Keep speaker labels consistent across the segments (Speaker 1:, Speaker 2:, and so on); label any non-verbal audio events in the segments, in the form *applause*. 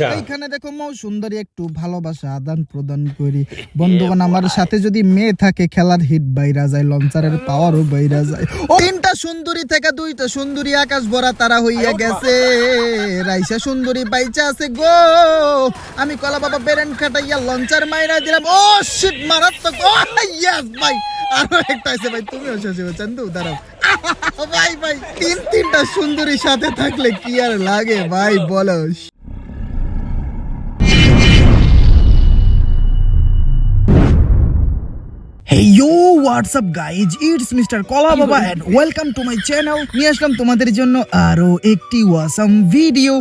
Speaker 1: এইখানে দেখো মৌ সুন্দরী একটু ভালোবাসা আদান প্রদান করি। বন্ধুগণ আমার সাথে যদি মেয়ে থাকে খেলার হিট বাইরা যায় লঞ্চারের পাওয়ারও বাইরা যায়। ও তিনটা সুন্দরী থেকে দুইটা সুন্দরী আকাশ ভরা তারা হইয়া গেছে। রাইসা সুন্দরী বাইচা আছে গো। আমি কলা বাবা বেরেন খাটাইয়া লঞ্চার মাইরা দিলাম। ও শিট মারাত্মক। ও ইয়েস ভাই। আরও একটা আছে ভাই তুমিও শেষ হয়ে চান্দু দাঁড়াও। *laughs* ভাই ভাই তিন তিনটা সুন্দরী সাথে থাকলে কি আর লাগে ভাই বলো। Up guys? It's Mr. Kola Baba and welcome to my channel. নিয়ে আসলাম তোমাদের জন্য আরও একটি ওয়াসাম ভিডিও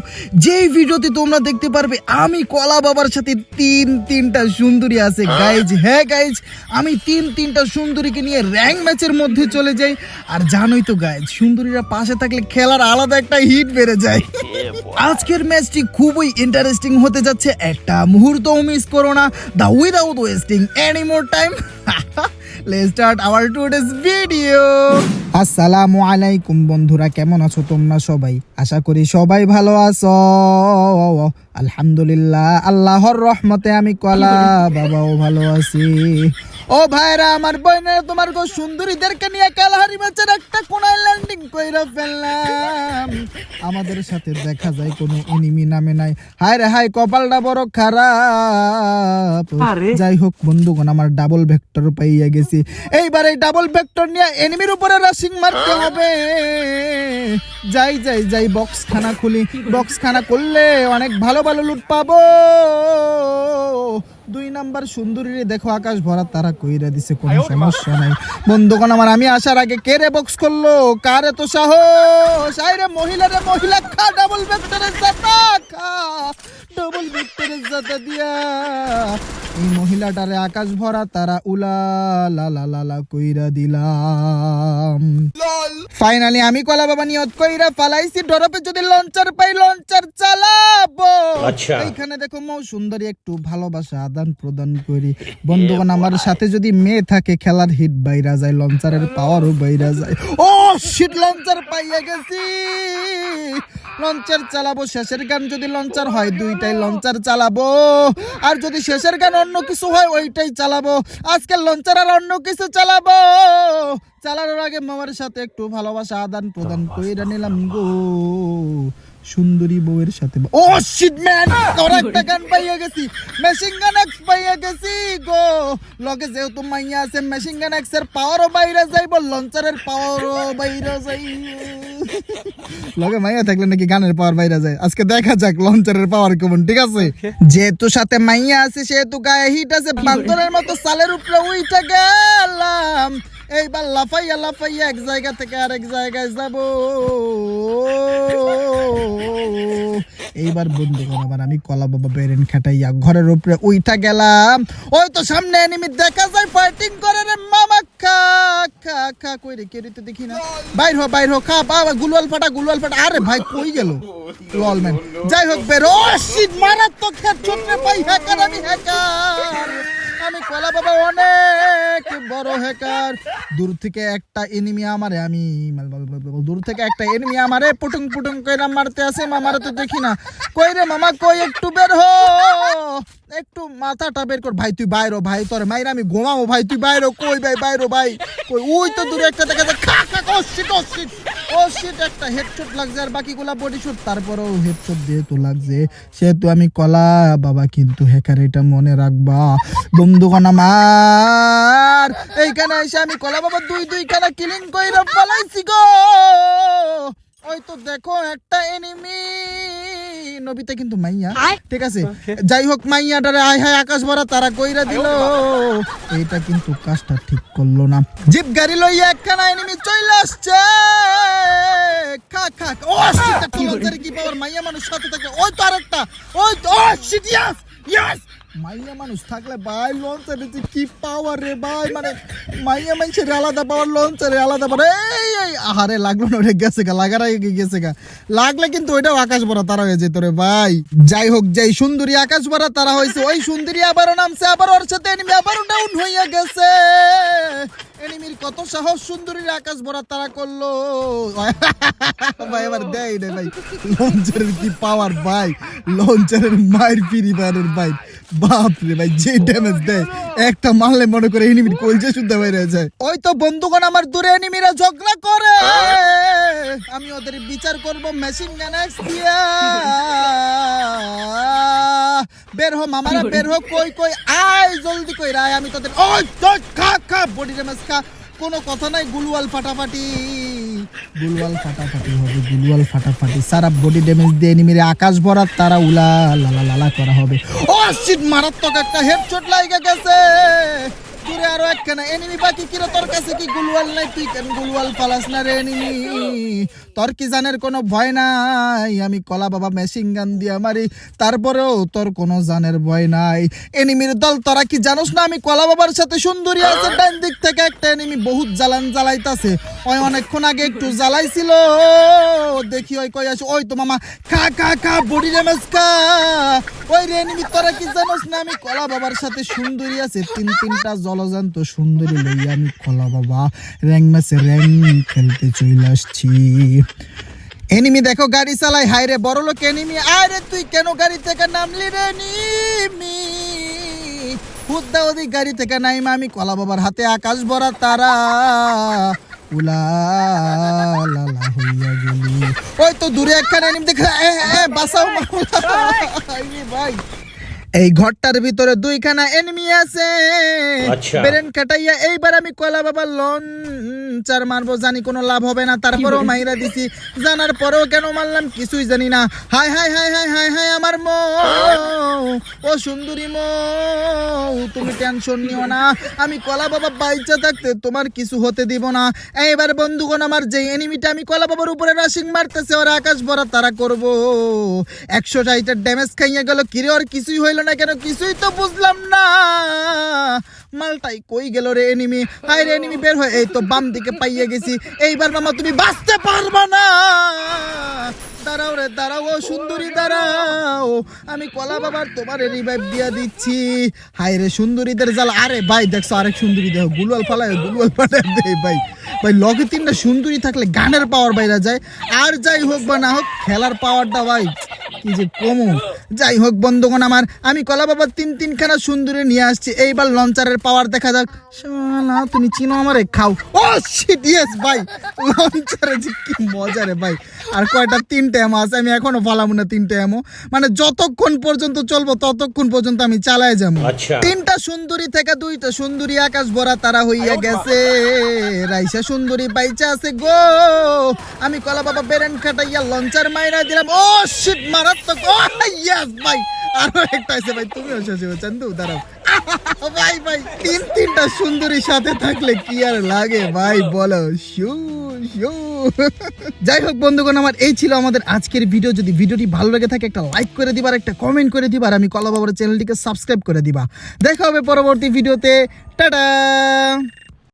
Speaker 1: যে ভিডিওতে তোমরা দেখতে পারবে আমি কলা বাবার সাথে তিন তিনটা সুন্দরী আছে। গাইজ হ্যাঁ গাইজ আমি তিন তিনটা সুন্দরীকে নিয়ে র্যাঙ্ক ম্যাচের মধ্যে চলে যাই। আর জানোই তো গাইজ সুন্দরীরা পাশে থাকলে খেলার আলাদা একটা হিট বেড়ে যায়। আজকের ম্যাচটি খুবই ইন্টারেস্টিং হতে যাচ্ছে। একটা মুহূর্তও মিস করো না। The without wasting any more time let's start our today's video আসসালামু আলাইকুম বন্ধুরা, কেমন আছো তোমরা সবাই? আশা করি সবাই ভালো আছো। আলহামদুলিল্লাহ, আল্লাহর রহমতে আমি কলা বাবাও ভালো আছি। ও ভাইরা আমার বোনেরা তোমার গো সুন্দরীদেরকে নিয়ে কালাহারি ম্যাচের একটা কোনায় ল্যান্ডিং কইরা ফেললাম। আমাদের সাথে দেখা যায় কোনো এনিমি নামে নাই। হায় রে হায় কপালটা বড় খারাপ। যাই হোক বন্ধুগণ আমার ডাবল ভেক্টর পাইয়া গেছি। এইবার এই ডাবল ভেক্টর নিয়ে এনিমির উপরে রাশিং মারতে হবে। যাই যাই যাই বক্স খানা খুলি। বক্স খানা করলে অনেক ভালো ভালো লুট পাবো। দুই নাম্বার সুন্দরী রে দেখো আকাশ ভরা তারা কইরা দিছে, কোনো সমস্যা নাই। বন্ধুগণ, আমার আমি আসার আগে কে রে বক্স করল? কারে তো সাহস? আইরে মহিলা রে মহিলা, খা ডাবল ভেক্টরের জাতা খা। ডাবল ভেক্টরের জাতা দিয়া। এই মহিলাটারে আকাশ ভরা তারা উলা লা লা লা লা কইরা দিলাম। ফাইনালি আমি কলা বাবা নিয়ত কইরা পালাইছি ডরপে যদি লঞ্চার পাই লঞ্চার চালাবো।
Speaker 2: আচ্ছা।
Speaker 1: এইখানে দেখো মৌ সুন্দরী একটু ভালোবাসা আদান প্রদান করি। বন্ধুগণ আমার সাথে যদি মেয়ে থাকে খেলার হিট বাইরা যায় লঞ্চারের পাওয়ারও বাইরা যায়। ও শিট লঞ্চার পাইয়া গেছি। লঞ্চার চালাবো শেষের গান যদি লঞ্চার হয় দুইটাই লঞ্চার চালাবো। আর যদি শেষের গান অন্য কিছু হয় ওইটাই চালাবো। আজকে লঞ্চার আর অন্য কিছু চালাবো। চালানোর আগে মামার সাথে একটু ভালোবাসা আদান প্রদান করে নিলাম গো। সুন্দরী বউয়ের সাথে ও শিট ম্যান তোর একটা গান পাইয়া গেছি। মেশিন গান এক্স পাইয়া গেছি গো। লগে যেহেতু মাইয়া আছে মেশিন গান এক্সের পাওয়ারও বাইরে যাইব লঞ্চারের পাওয়ারও বাইরে যাই। লগে মাইয়া থাকলে নাকি গানের পাওয়ার বাইরে যায়। আজকে দেখা যাক লঞ্চারের পাওয়ার কেমন ঠিক আছে? যেহেতু সাথে মাইয়া আছে সেহেতু গায়ে হিট আছে বান্দরের মতো সালের উপরে উইটা গেলাম। এইবার লাফাইয়া লাফাইয়া এক জায়গা থেকে আরেক জায়গায় যাব। এইবার বন্ধু আবার আমি কলা বাবা বেরেন খাটাইয়া ঘরের উপরে উইটা গেলাম। ওই তো সামনে এনিমি দেখা যায় ফাইটিং করে রে মামা, খা খা খা, কই রে কেরিতে দেখি না? বাইর হো বাইর হো, খা বাবা গুলওয়াল ফাটা গুলওয়াল ফাটা। আরে ভাই, কই গেল? লল ম্যান যাই হোক, বের। শিট মারাত্মক হেড ছোট্রে পাই হ্যাকার আমি হ্যাকার আমি কলা বাবা অনেক বড় হ্যাকার দূর থেকে একটা এনিমি আমারে, আমি দূর থেকে একটা এনিমি আমারে পুটুং পুটুং কইরা মারতে আসে, মামারে তো দেখি না। কই রে মামা, কই একটু বের হো। একটু মাথাটা বের কর। ভাই, তুই বাইরো, ভাই, তোর মাইরা আমি ঘুমাবো, ভাই, তুই বাইরো, কই ভাই, বাইরো, ভাই? কই, ওই তো দূরে একটা দেখা যায় খা খা ও শিট ও শিট ও শিট একটা হেডশট লাগছে, আর বাকিগুলা বডি শুট তারপরেও হেডশট যেহেতু লাগছে। সেহেতু আমি কলা, বাবা, কিন্তু হ্যাকার এটা মনে রাখবা। বন্ধুগণ আমার, এইখানে এসে আমি কলা, বাবা, দুই দুই খানা কিলিং কইরা পালাইছি গো। ওই তো দেখো, একটা এনিমি নবিতে কিন্তু মাইয়া। ঠিক আছে? যাই হোক মাইয়াটারে আয় হায় আকাশ ভরা তারা কইরা দিল। এইটা কিন্তু কাজটা ঠিক করল না। জিপ গাড়ি লইয়া একখানা এনিমি চলে আসছে। খা খা। ও শিট কি পাওয়ার? মাইয়া মানুষ সাথে থাকে। ওই তো আরেকটা। ওই তো ও শিট ইয়াস ইয়াস মাইয়া মানুষ থাকলে ভাই, লঞ্চারে যে কি পাওয়ার রে ভাই? মানে মাইয়া মানুষের আলাদা পাওয়ার লঞ্চারে আলাদা পাওয়ার এই আহারে, লাগল না ওটা গেছে গা লাগার আগে গেছে গা। লাগলে কিন্তু ওইটাও আকাশ ভরা তারা হয়ে যেত রে ভাই। যাই হোক, যাই সুন্দরী আকাশ ভরা তারা হয়েছে, ওই সুন্দরী আবারও নামছে, আবার ওর সাথে এনিমি আবারও ডাউন হইয়া গেছে। এনিমির কত সাহস সুন্দরীর আকাশ ভরা তারা করল। *laughs* ভাই, এবার দেয় রে ভাই। লঞ্চারের কি পাওয়ার ভাই? লঞ্চারের মায়ের ফিরি ভাই। বাপ রে ভাই যে ড্যামেজ দেয় একটা মারলে মনে করে এনিমির কলজে শুদ্ধ বাইরে যায়। ওই তো বন্ধুগণ আমার দূরে এনিমিরা ঝগড়া করে। আমি ওদের বিচার করব মেশিন গান দিয়া। বের হো মামারা বের হো কই কই আয় জলদি কই রায় আমি তোদের ওই খা খা বডি ড্যামেজ খা। কোনো কথা নাই গুলুয়াল ফাটাফাটি। গুলওয়াল ফাটাফাটি হবে গুলওয়াল ফাটাফাটি। সারা বডি ড্যামেজ দিয়ে এনিমিরে আকাশ ভরার, তারা উলা লালা লালা করা হবে। ও শিট মারাত্মক একটা হেডশট লাগে গেছে। দূরে আরও একখানা এনিমি বাকি, কিরে তোর কাছে কি গুলওয়াল নাই? তুই কেন গুলওয়াল পালাস না রে এনিমি তোর কি জানের কোনো ভয় নাই? আমি কলা বাবা মেশিন গান দিয়ে মারি, তারপরেও তোর কোনো জানের ভয় নাই। এনিমির দল, তোরা কি জানোস না আমি কলা বাবার সাথে সুন্দরী আছে? ডান দিক থেকে একটা এনিমি বহুত জ্বালান জ্বালাইতাছে। ওই অনেকক্ষণ আগে একটু জ্বালাইছিল। দেখি ওই কই আসে ওই তো মামা, খা খা খা, বডি ড্যামেজ খা ওই রে এনিমি, তোরা কি জানোস না আমি কলা বাবার সাথে সুন্দরী আছে? তিন, তিনটা জলজান্ত সুন্দরী লইয়া আমি কলা বাবা র্যাং ম্যাচে র্যাং খেলতে চলে আসছি এনিমি দেখো গাড়ি চালাই হাই রে বড় লোক এনিমি। আরে তুই কেন গাড়ি থেকে নামলি রে নিমি হুদ্দা ওদিক গাড়ি থেকে নাইমা আমি কলা বাবার হাতে আকাশ ভরা তারা। উলা লালা হইয়া গেলি। ওই তো দূরে একখানে এনিমি দেখে এই ভাই। এই ঘরটার ভিতরে দুইখানা এনিমি আছে।
Speaker 2: ব্রেন
Speaker 1: বেরেন কাটাইয়া এইবার আমি কলা বাবা লন চার মারবো জানি কোনো লাভ হবে না। তারপরও মাইরা দিছি জানার পরেও কেন মারলাম কিছুই জানি না। Hi hi hi hi hi hi আমার মো ও সুন্দরী মৌ তুমি টেনশন নিও না। আমি কলা বাবা বাইচা থাকতে তোমার কিছু হতে দিব না। এইবার বন্ধুগণ আমার যে এনিমিটা আমি কলা বাবার উপরে রাশিং মারতেছে, ওরা আকাশ ভরা তারা করব। একশো ষাটের ড্যামেজ খাইয়া গেল, কিরে ওর কিছুই হইল না কেন? কিছুই তো বুঝলাম না। মালটাই কই গেল রে এনিমি হাই রে এনিমি বের হয়ে, এই তো বাম দিকে পাইয়ে গেছি। এইবার মামা, তুমি বাঁচতে পারবা না। দাঁড়াও রে, দাঁড়াও সুন্দরী, দাঁড়াও। আমি কলা বাবার তোমার রিভাইভ দিয়া দিচ্ছি। হায় রে, সুন্দরীদের জাল। আরে ভাই, দেখছ আরেক সুন্দরী দেহ। গুলওয়াল ফালায় গুলওয়াল ফালায় দে ভাই। ভাই, লগে তিনটা সুন্দরী থাকলে গানের পাওয়ার বাইরে যায়। আর যাই হোক বা না হোক, খেলার পাওয়ারটা ভাই, কি যে কমু যাই হোক বন্ধুগণ আমার আমি কলা বাবার তিন তিনখানা সুন্দরী নিয়ে আসছি। এইবার লঞ্চারের পাওয়ার দেখা যাক। শালা তুমি চিনো আমারে? খাও। ও শিট ইয়েস ভাই। লঞ্চারে যে কি মজা রে ভাই। আর কয়টা? তিনটে এমো আছে। আমি এখনও ফালামু না তিনটে এমো মানে যতক্ষণ পর্যন্ত চলবো ততক্ষণ পর্যন্ত আমি চালায় যাব।
Speaker 2: আচ্ছা।
Speaker 1: তিনটা সুন্দরী থেকে দুইটা সুন্দরী আকাশ ভরা তারা হইয়া গেছে। রাইসা সুন্দরী বাইচা আছে গো। আমি কলা বাবা বেরেন খাটাইয়া লঞ্চার মাইরা দিলাম। ও শিট মারাত্মক। ও ইয়েস ভাই আরও একটা আছে ভাই, তুমিও দাঁড়াও। *laughs* ভাই ভাই, তিন তিনটা সুন্দরীর সাথে থাকলে কি আর লাগে? ভাই, বলো, শু *laughs* যাই হোক বন্ধুগণ, আমার এই ছিল আমাদের আজকের ভিডিও যদি ভিডিওটি ভালো লেগে থাকে, একটা লাইক করে দিবার একটা কমেন্ট করে দিবার আমি কলা বাবার চ্যানেলটিকে সাবস্ক্রাইব করে দিবা। দেখা হবে পরবর্তী ভিডিওতে টাটা!